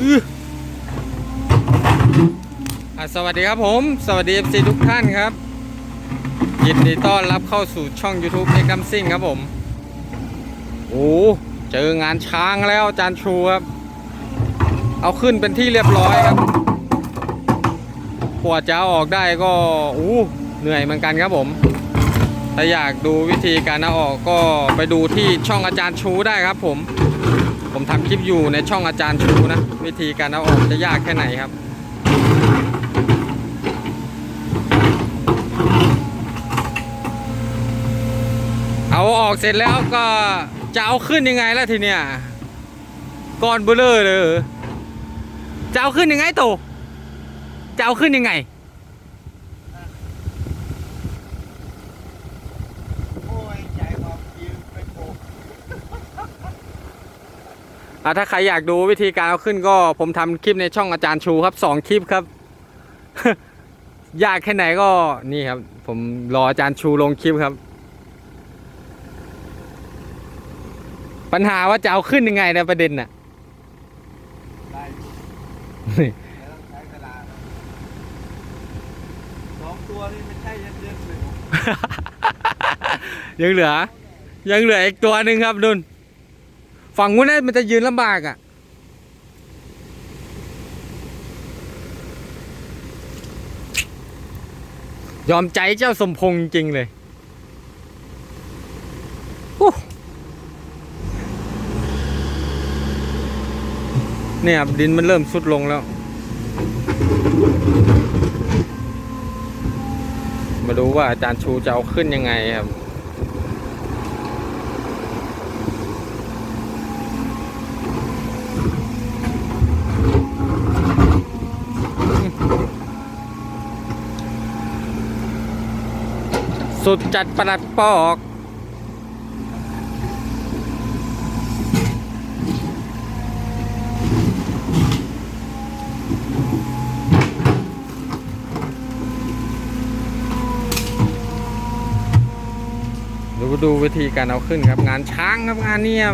สวัสดีครับผม สวัสดี FC ทุกท่านครับ ยินดีต้อนรับเข้าสู่ช่อง YouTube เอ็กกัมซิ่งครับผม โอ้เจองานช้างแล้วอาจารย์ชูครับ เอาขึ้นเป็นที่เรียบร้อยครับกว่าจะอาออกได้ก็อู้เหนื่อยเหมือนกันครับผม ถ้าอยากดูวิธีการเอาออกก็ไปดูที่ช่องอาจารย์ชูได้ครับผม ผมทำคลิปอยู่ในช่องอาจารย์ชูนะ วิธีการเอาออกจะยากแค่ไหนครับ เอาออกเสร็จแล้วก็จะเอาขึ้นยังไงล่ะทีเนี้ยก้อนเบลเลอร์เลยหรอจะเอาขึ้นยังไงโตจะเอาขึ้นยังไง โอ้ยใจความยืมไปโผล่ อะ ถ้าใครอยากดูวิธีการเอาขึ้นก็ผมทำคลิปในช่องอาจารย์ชูครับสองคลิปครับ ยากแค่ไหนก็นี่ครับ ผมรออาจารย์ชูลงคลิปครับ ปัญหาว่าจะเอาขึ้นยังไงนะประเด็นน่ะนี่แต่ต้องใช้เวลาสองตัวนี่ไม่ใช่ย็นๆเลยยังเหลือยังเหลืออีกตัวหนึ่งครับดุน ฝั่งนู้นน่ะมันจะยืนลำบากอะ ยอมใจเจ้าสมพงษ์จริงเลยโอ้เนี่ยครับดินมันเริ่มสุดลงแล้ว มาดูว่าอาจารย์ชูจะเอาขึ้นยังไงครับ สุดจัดประหลัดปอก ดูดูวิธีการเอาขึ้นครับ งานช้างครับงานเนี่ย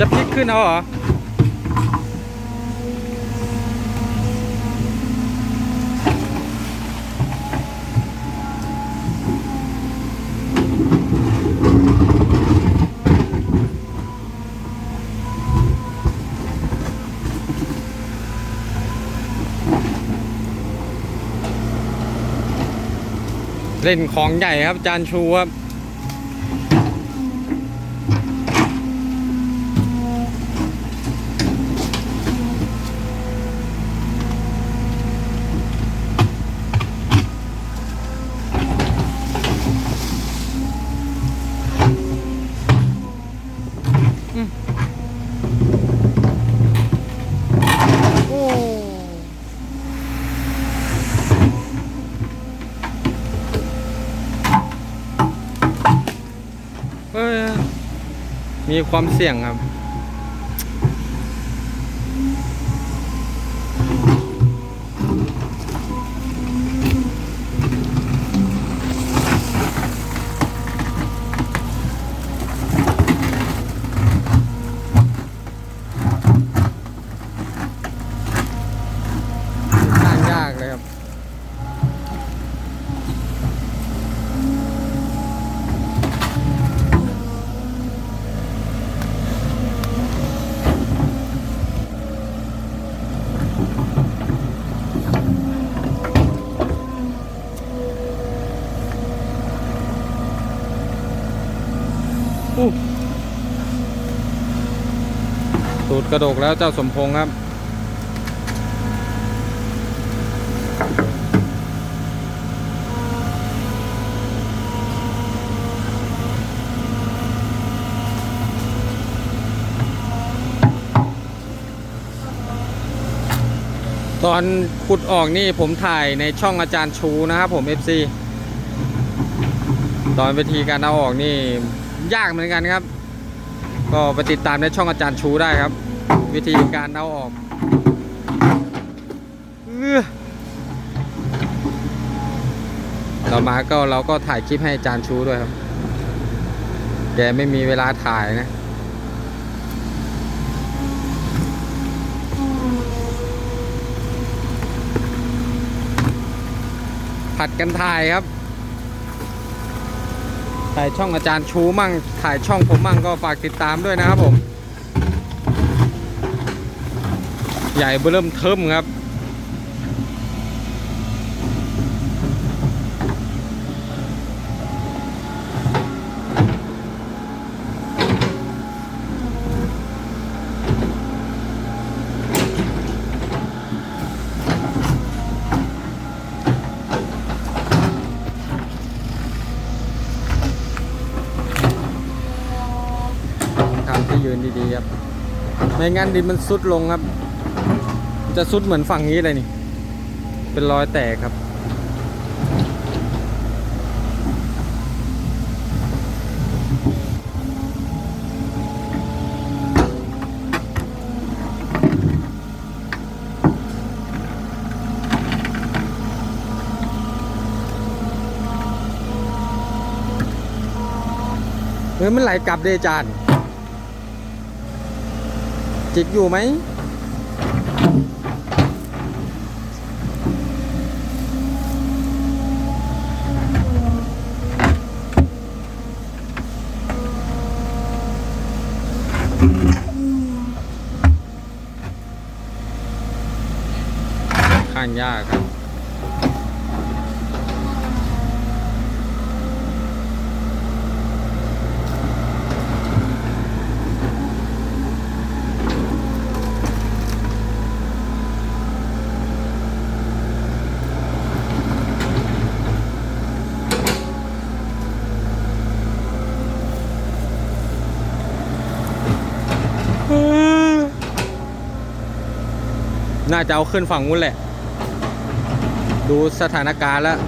จะพลิก ขึ้นเอาเหรอเล่นของใหญ่ครับจานชูครับ มีความเสี่ยงครับ กระดกแล้วเจ้าสมพงษ์ครับ ตอนขุดออกนี่ผมถ่ายในช่องอาจารย์ชูนะครับผม FC ตอนวิธีการเอาออกนี่ยากเหมือนกันครับ ก็ไปติดตามในช่องอาจารย์ชูได้ครับ วิธีการเอาออกเอื้อต่อมาก็เราก็ถ่ายคลิปให้อาจารย์ชูด้วยครับ แกไม่มีเวลาถ่ายนะผัดกันถ่ายครับ ถ่ายช่องอาจารย์ชูมั่ง ถ่ายช่องผมมั่งก็ฝากติดตามด้วยนะครับผม ใหญ่เบอร์เริ่มเทิมครับ ทำที่ยืนดีๆครับ ไม่งั้นดินมันซุดลงครับ จะซุดเหมือนฝั่งนี้เลยนี่ เป็นรอยแตกครับ เฮ้ยมันไหลกลับเดจานจิกอยู่ไหม ข้างยากครับ น่าจะเอาขึ้นฝั่งนู้นแหละ ดูสถานการณ์แล้ว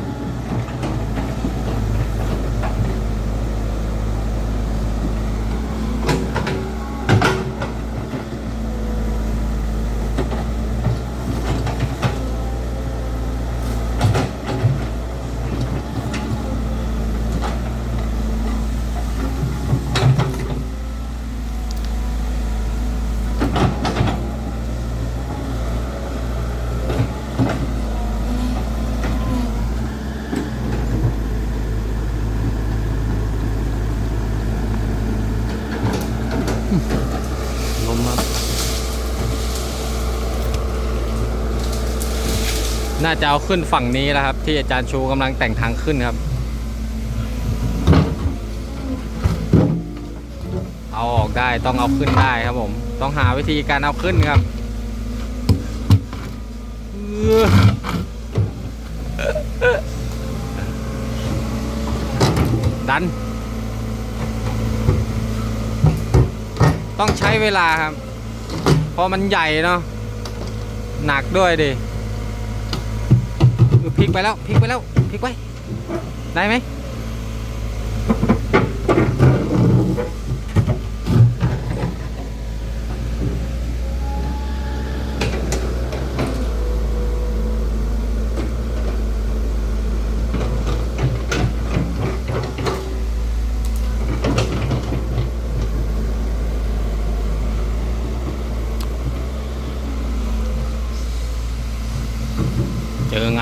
น่าจะเอาขึ้นฝั่งนี้แล้วครับ ที่อาจารย์ชูกำลังแต่งทางขึ้นครับ เอาออกได้ต้องเอาขึ้นได้ครับผม ต้องหาวิธีการเอาขึ้นครับดัน ต้องใช้เวลาครับ เพราะมันใหญ่เนาะหนักด้วยดิ พลิกไปแล้วพลิกไปแล้วพลิกไว้ได้ไหม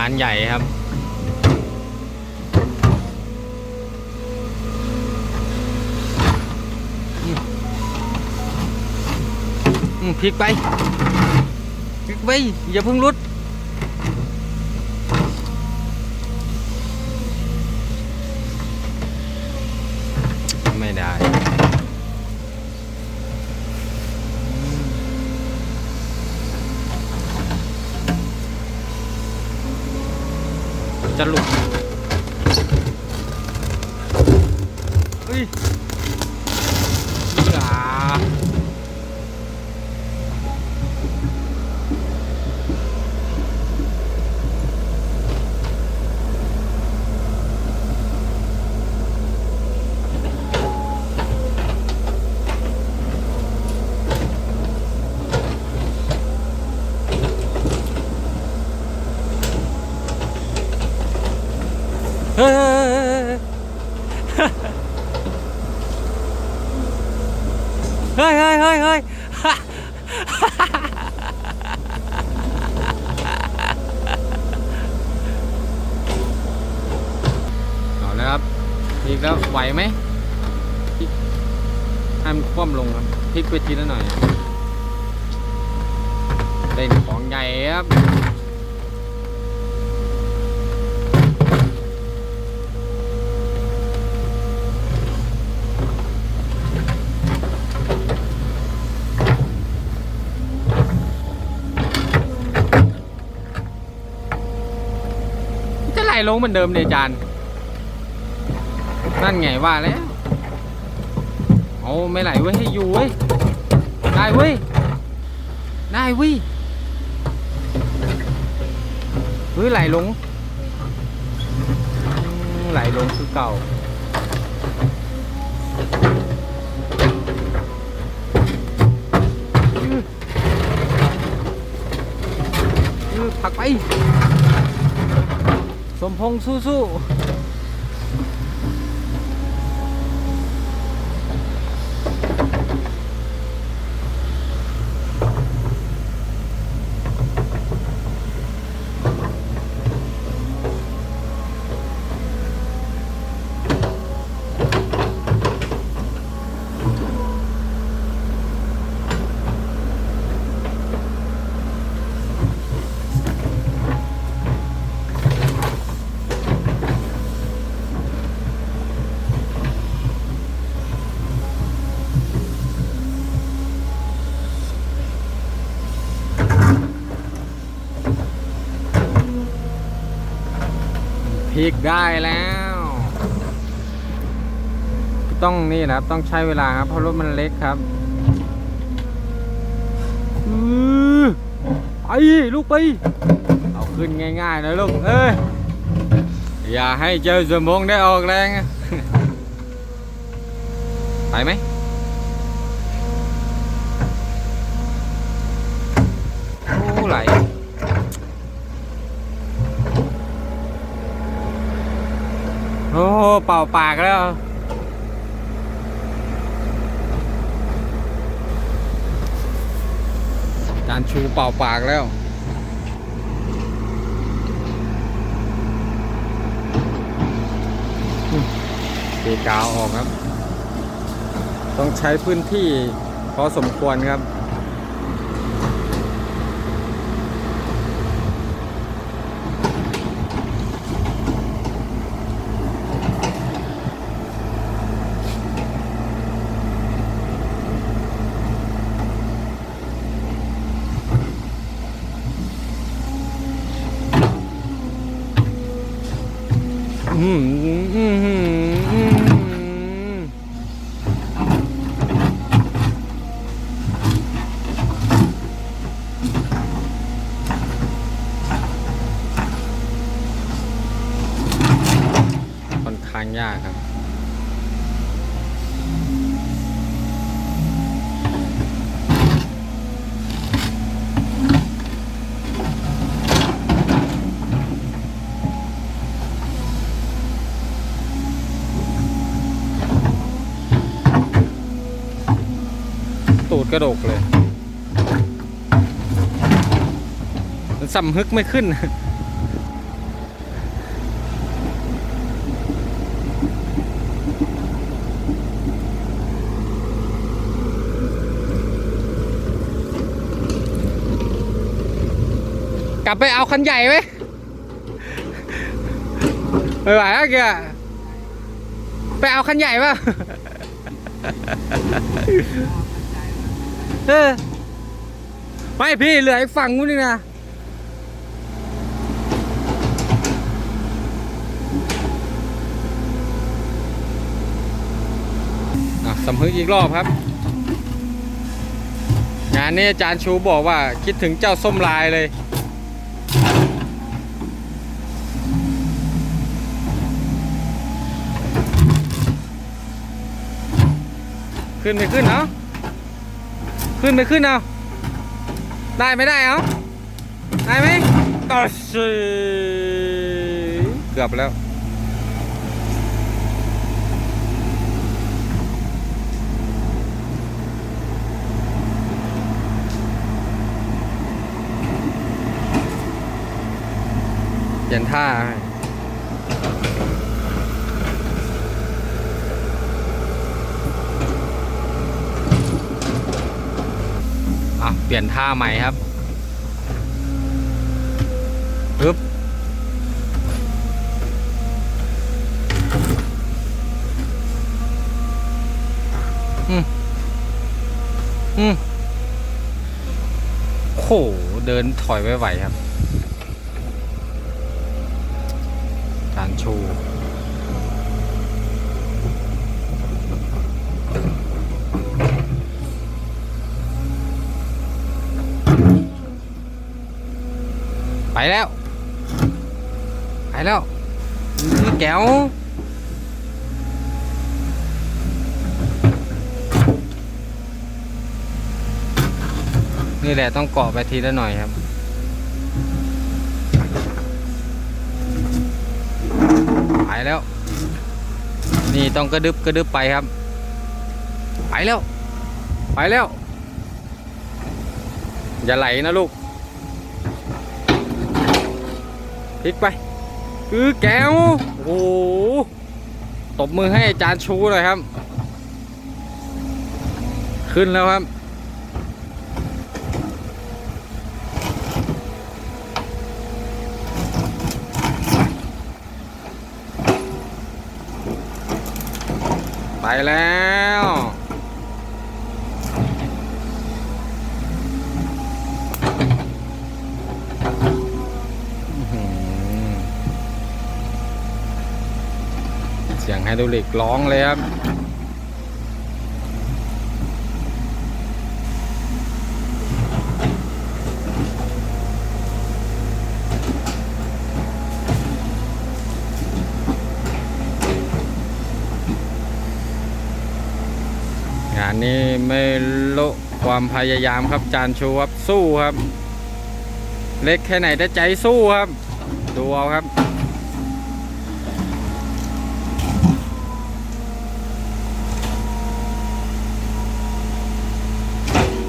านใหญ่ครับ พลิกไป พลิกไป อย่าเพิ่งรุด ไม่ได้ จะ Bye. ลลงเหมือนเดิมเลยจานนั่นไงว่าแล้วเอาไม่ไหลเว้ยให้อยู่เว้ยได้เว้ยได้เว้ยเฮ้ยไหลลงไหลลงคือเก่ายืดยืดผลักไป สมพง ษ์สู้ๆพลิกได้แล้ว ต้องนี่นะครับต้องใช้เวลาครับ เพราะรถมันเล็กครับอือไปลูกไป เอาขึ้นง่ายๆนะลูก เอ้ย อย่าให้เจ้าสมพงได้ออกแรง ไปไหมโอ้ไหล โอ้โเป่าปากแล้วจานชูเป่าปากแล้ว ตีกาวออกครับ ต้องใช้พื้นที่พอสมควรครับ อืมอืมอืมอืมค่อนข้าง ยากครับ ตูดกระดกเลย มันสำฮึกไม่ขึ้น กลับไปเอาคันใหญ่ไหมไม่ไหวแล้วแกไปเอาคันใหญ่ป่ะเออไม่พี่เหลืออีกฝั่งนู้นนี่นะอะสำฮึกอีกรอบครับ งานนี้อาจารย์ชูบอกว่าคิดถึงเจ้าส้มลายเลย ขึ้นไม่ขึ้นเนาะขึ้นไม่ขึ้นเอาได้ไม่ได้เอาได้ไหมต่อสิเกือบแล้ว ลี่ยนท่าอะเปลี่ยนท่าใหม่ครับปึ๊บอืมอืมโหเดินถอยไม่ไหวครับานชูไปแล้ว ไปแล้วนี่แก้วนี่แหละต้องเกาะไปทีละหน่อยครับ ไปแล้ว นี่ต้องกระดึบกระดึบไปครับ ไปแล้ว ไปแล้ว อย่าไหลนะลูกพลิกไป คือแก้ว โอ้โห ตบมือให้อาจารย์ชูหน่อยครับ ขึ้นแล้วครับ แล้ว เสียงไฮดรอลิกร้องเลยครับ งานนี้ไม่โละ ความพยายามครับจานชูครับสู้ครับ เล็กแค่ไหนแต่ใจสู้ครับ ดูเอาครับ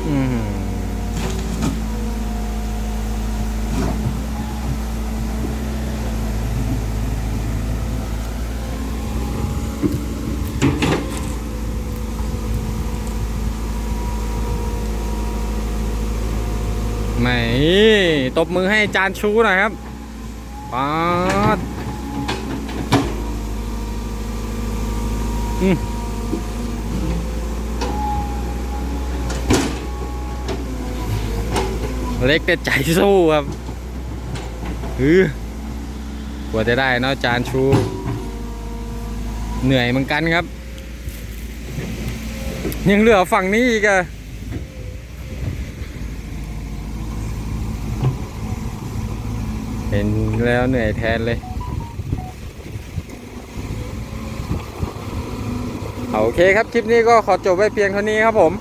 อืมไม่ ตบมือให้จานชูหน่อยครับป๊าดอืมเล็กแต่ใจสู้ครับฮือกว่าจะได้เนาะจานชู เหนื่อยเหมือนกันครับ ยังเหลือฝั่งนี้อีกอะ ห็นแล้วเหนื่อยแทนเลย โอเคครับ คลิปนี้ก็ขอจบไว้เพียงเท่านี้ครับผม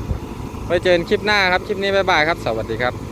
ไว้เจอกันคลิปหน้าครับ คลิปนี้บ๊ายบายครับ สวัสดีครับ